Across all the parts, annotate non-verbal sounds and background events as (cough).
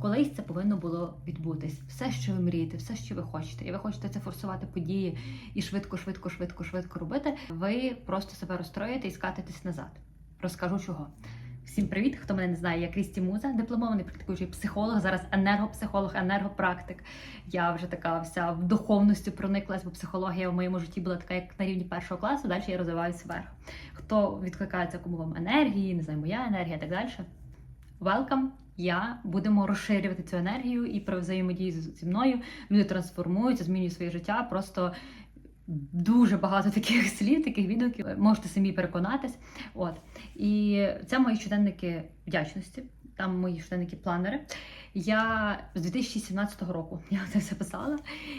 Колись це повинно було відбутись. Все, що ви мрієте, все, що ви хочете, і ви хочете це форсувати події і швидко, швидко, швидко, швидко робити. Ви просто себе розстроїте і скатитесь назад. Розкажу чого. Всім привіт! Хто мене не знає, я Крісті Муза, дипломований практикуючий психолог, зараз енергопсихолог, енергопрактик. Я вже така вся в духовності прониклась, бо психологія в моєму житті була така, як на рівні першого класу. Далі я розвиваюся вверх. Хто відкликається кому вам енергії, не знаю, моя енергія і так далі. Welcome! Я будемо розширювати цю енергію і про взаємодію зі мною. Люди трансформуються, змінюють своє життя. Просто дуже багато (laughs) таких слів, таких відгуків. Можете самі переконатись. От і це мої щоденники вдячності. Там мої щоденники планери. Я з 2017 року (laughs) я це все писала.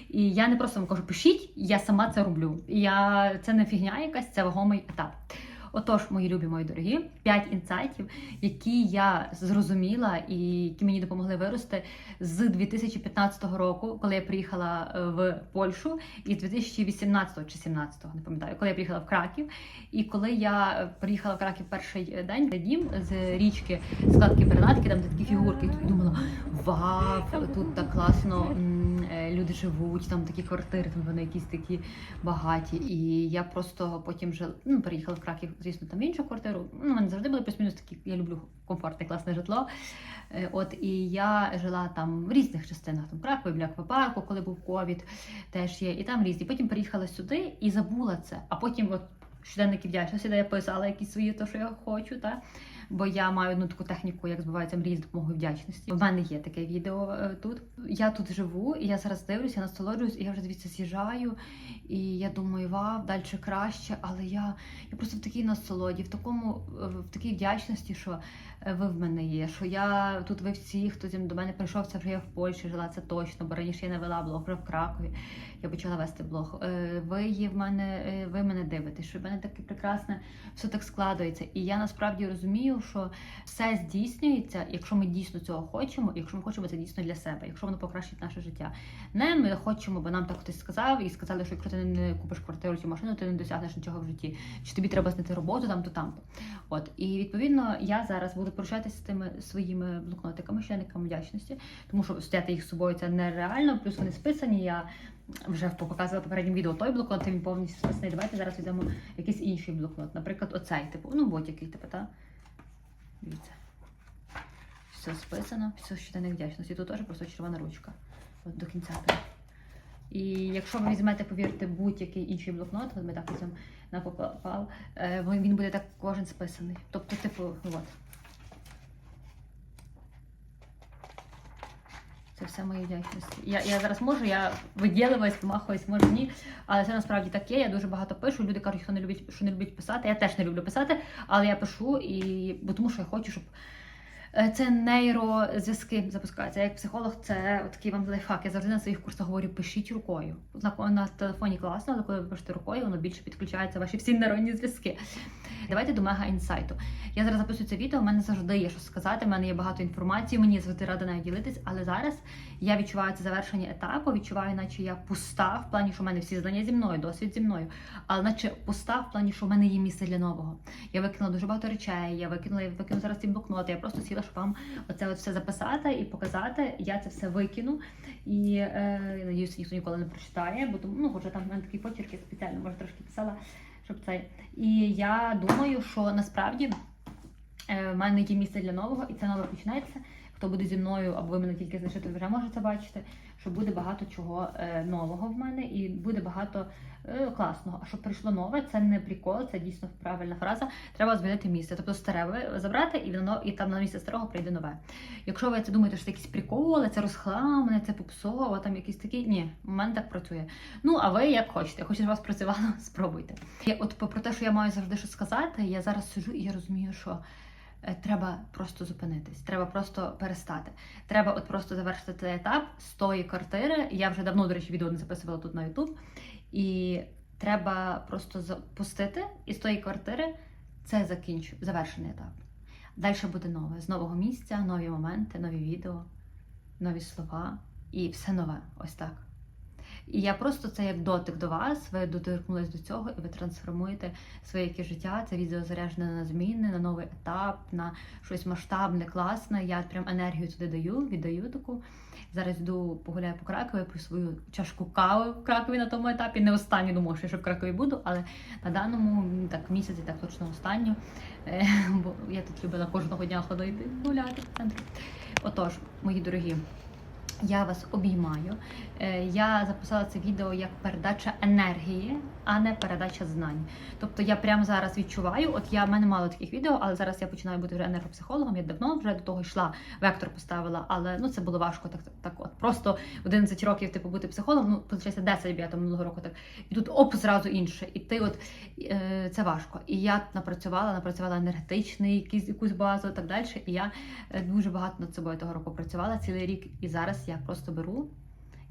І я не просто вам кажу, пишіть, я сама це роблю. Я це не фігня якась, це вагомий етап. Отож, мої любі, мої дорогі, 5 інсайтів, які я зрозуміла і які мені допомогли вирости з 2015 року, коли я приїхала е, в Польщу, і з 2018 чи 17, не пам'ятаю, коли я приїхала в Краків. І коли я приїхала в Краків перший день, де дім з річки складки Бернатки, там такі фігурки, і думала, вау, тут так класно люди живуть, там такі квартири, там вони якісь такі багаті. І я просто потім жила, ну, переїхала в Краків, звісно, там в іншу квартиру. Ну, мене завжди були плюс-мінус такі, я люблю комфортне, класне житло. Е, От і я жила там в різних частинах, там Кракові, біля аквапарку, коли був ковід, теж є, і там різні. Потім переїхала сюди і забула це. А потім, от щоденники вдячності, де я писала якісь свої, то що я хочу, та бо я маю одну таку техніку, як збиваються мрії з допомогою вдячності. У мене є таке відео е, тут. Я тут живу, і я зараз дивлюся, насолоджуюсь, і я вже звідси з'їжджаю. І я думаю, вау, далі краще, але я, я просто в такій насолоді, в такому е, в такій вдячності, що е, ви в мене є. Що я тут ви всі, хто до мене прийшов, це вже я в Польщі жила, це точно, бо раніше я не вела блог, вже в Кракові. Я почала вести блог. Е, Ви є в мене, ви мене дивитесь, що в мене таке прекрасне, все так складується. І я насправді розумію, що все здійснюється, якщо ми дійсно цього хочемо, якщо ми хочемо це дійсно для себе, якщо воно покращить наше життя. Не ми хочемо, бо нам так хтось сказав і сказали, що якщо ти не купиш квартиру чи машину, ти не досягнеш нічого в житті. Чи тобі треба знайти роботу там, то там. От і відповідно я зараз буду прощатися з тими своїми блокнотиками, щоденниками вдячності, тому що стояти їх з собою це нереально, плюс вони списані. Я вже показувала в попередньому відео той блокнот, він повністю списаний. Давайте зараз візьмемо якийсь інший блокнот. Наприклад, оцей, типу, ну будь-який, типу, та? Дивіться. Все списано, все щоденник вдячності. Тут теж просто червона ручка. От до кінця. І якщо ви візьмете, повірте, будь-який інший блокнот, от ми так візьмемо на попал, е, він буде так кожен списаний. Тобто, типу, ну, от. Це все мої вдячності. Я, я зараз можу, я виділиваюсь, помахуюсь, може ні. Але це насправді так є. Я дуже багато пишу. Люди кажуть, що не люблять, що не люблять писати. Я теж не люблю писати, але я пишу і бо тому, що я хочу, щоб це нейрозв'язки запускаються. Я як психолог, це такий вам лайфхак. Я завжди на своїх курсах говорю, пишіть рукою. На, на телефоні класно, але коли ви пишете рукою, воно більше підключаються ваші всі нейронні зв'язки. Давайте до мега інсайту. Я зараз записую це відео. У мене завжди є що сказати. У мене є багато інформації. Мені завжди рада нею ділитись. Але зараз я відчуваю це завершення етапу. Відчуваю, наче я пуста в плані, що в мене всі знання зі мною, досвід зі мною. Але наче пуста в плані, що в мене є місце для нового. Я викинула дуже багато речей. Я викинула, я викину зараз ці блокноти. Я просто сіла, щоб вам оце от все записати і показати. Я це все викину. І е, я надіюся, ніхто ніколи не прочитає, бо тому, ну, хоча там в мене такий почерк, я спеціально може трошки писала, щоб цей. І я думаю, що насправді е, в мене є місце для нового, і це нове почнеться. Хто буде зі мною, або ви мене тільки знайшли, вже можете бачити, що буде багато чого е, нового в мене, і буде багато е, класного. А щоб прийшло нове, це не прикол, це дійсно правильна фраза. Треба змінити місце. Тобто старе ви- забрати, і воно і там на місце старого прийде нове. Якщо ви це думаєте, що це якісь приколи, це розхламане, це попсово, там якісь такі. Ні, у мене так працює. Ну, а ви як хочете, у вас працювало, (laughs) спробуйте. І от про те, що я маю завжди щось сказати, я зараз сижу і я розумію, що. Е, Треба просто зупинитись, треба просто перестати. Треба от просто завершити цей етап з тої квартири. Я вже давно, до речі, відео не записувала тут на YouTube. І треба просто запустити і з тої квартири це закінчу, завершений етап. Далі буде нове, з нового місця, нові моменти, нові відео, нові слова і все нове. Ось так. І я просто це як дотик до вас. Ви доторкнулись до цього, і ви трансформуєте своє яке життя. Це відео заряджене на зміни, на новий етап, на щось масштабне, класне. Я прям енергію туди даю, віддаю таку. Зараз йду погуляю по Кракові, пив свою чашку кави в Кракові на тому етапі. Не останню думаю, що я ще в Кракові буду, але на даному так місяці так точно останню. Е, (laughs) Бо я тут любила кожного дня ходити гуляти в центрі. Отож, мої дорогі. Я вас обіймаю. Е, Я записала це відео як передача енергії, а не передача знань. Тобто я прямо зараз відчуваю, от я в мене мало таких відео, але зараз я починаю бути вже енергопсихологом. Я давно вже до того йшла, вектор поставила, але ну це було важко. Так, так от просто 11 років типу бути психологом. Ну получається 10 бо я там минулого року так. І тут оп, зразу інше. І ти, от е, це важко. І я напрацювала, напрацювала енергетичний, якийсь якусь базу, і так далі. І я е, дуже багато над собою того року працювала цілий рік. І зараз я просто беру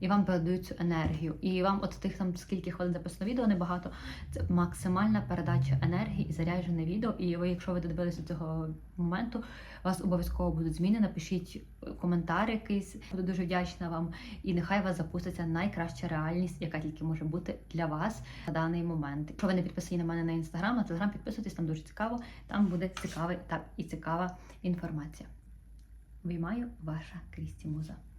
і вам передаю цю енергію. І вам, от тих там скільки хвилин записано відео, небагато. Це максимальна передача енергії і заряджене відео. І ви, якщо ви додивилися до цього моменту, вас обов'язково будуть зміни. Напишіть коментар якийсь. Буду дуже вдячна вам. І нехай вас запуститься найкраща реальність, яка тільки може бути для вас на даний момент. Якщо ви не підписані на мене на інстаграм, на телеграм, підписуйтесь, там дуже цікаво. Там буде цікавий етап і цікава інформація. Виймаю ваша Крісті Муза.